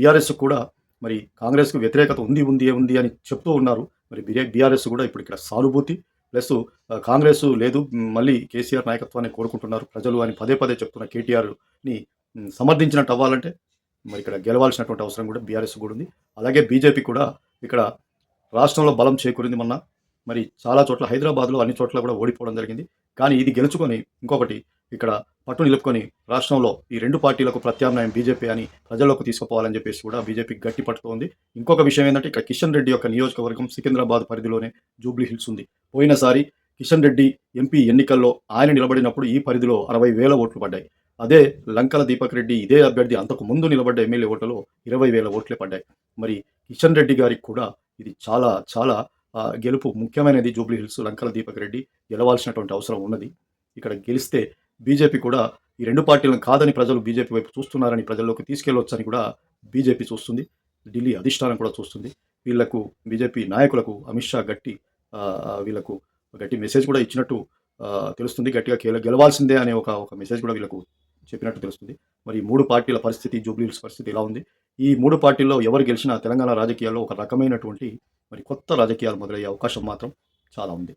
BRS కూడా మరి కాంగ్రెస్కు వ్యతిరేకత ఉంది ఉంది ఉంది అని చెప్తూ ఉన్నారు. మరి బీఆర్ఎస్ కూడా ఇప్పుడు ఇక్కడ సానుభూతి. ప్లస్ కాంగ్రెస్ లేదు మళ్ళీ కేసీఆర్ నాయకత్వాన్ని కోరుకుంటున్నారు ప్రజలు అని పదే పదే చెప్తున్న కేటీఆర్ని సమర్థించినట్టు అవ్వాలంటే మరి ఇక్కడ గెలవాల్సినటువంటి అవసరం కూడా బీఆర్ఎస్ కూడా ఉంది. అలాగే బీజేపీ కూడా ఇక్కడ రాష్ట్రంలో బలం చేకూరింది మొన్న. మరి చాలా చోట్ల హైదరాబాద్లో అన్ని చోట్ల కూడా ఓడిపోవడం జరిగింది. కానీ ఇది గెలుచుకొని ఇంకొకటి ఇక్కడ పట్టు నిలుపుకొని రాష్ట్రంలో ఈ రెండు పార్టీలకు ప్రత్యామ్నాయం బీజేపీ అని ప్రజల్లోకి తీసుకుపోవాలని చెప్పేసి కూడా బీజేపీకి గట్టి పట్టుతోంది. ఇంకొక విషయం ఏంటంటే ఇక్కడ కిషన్ రెడ్డి యొక్క నియోజకవర్గం సికింద్రాబాద్ పరిధిలోనే జూబ్లీ హిల్స్ ఉంది. పోయినసారి కిషన్ రెడ్డి ఎంపీ ఎన్నికల్లో ఆయన నిలబడినప్పుడు ఈ పరిధిలో అరవై వేల ఓట్లు పడ్డాయి. అదే లంకల దీపక్ రెడ్డి ఇదే అభ్యర్థి అంతకు ముందు నిలబడ్డ ఎమ్మెల్యే ఓట్లలో ఇరవై వేల ఓట్లే పడ్డాయి. మరి కిషన్ రెడ్డి గారికి కూడా ఇది చాలా చాలా గెలుపు ముఖ్యమైనది జూబ్లీ హిల్స్ లంకల దీపక్ రెడ్డి గెలవాల్సినటువంటి అవసరం ఉన్నది. ఇక్కడ గెలిస్తే బీజేపీ కూడా ఈ రెండు పార్టీలను కాదని ప్రజలు బీజేపీ వైపు చూస్తున్నారని ప్రజల్లోకి తీసుకెళ్ళొచ్చని కూడా బీజేపీ చూస్తుంది. ఢిల్లీ అధిష్టానం కూడా చూస్తుంది. వీళ్ళకు బీజేపీ నాయకులకు అమిత్ షా గట్టి వీళ్ళకు వీళ్ళకు గట్టి మెసేజ్ కూడా ఇచ్చినట్టు తెలుస్తుంది. గట్టిగా గెల- గెలవాల్సిందే అనే ఒక ఒక మెసేజ్ కూడా వీళ్ళకు చెప్పినట్టు తెలుస్తుంది. మరి మూడు పార్టీల పరిస్థితి జూబ్లీస్ పరిస్థితి ఎలా ఉంది? ఈ మూడు పార్టీల్లో ఎవరు గెలిచినా తెలంగాణ రాజకీయాల్లో ఒక రకమైనటువంటి మరి కొత్త రాజకీయాలు మొదలయ్యే అవకాశం మాత్రం చాలా ఉంది.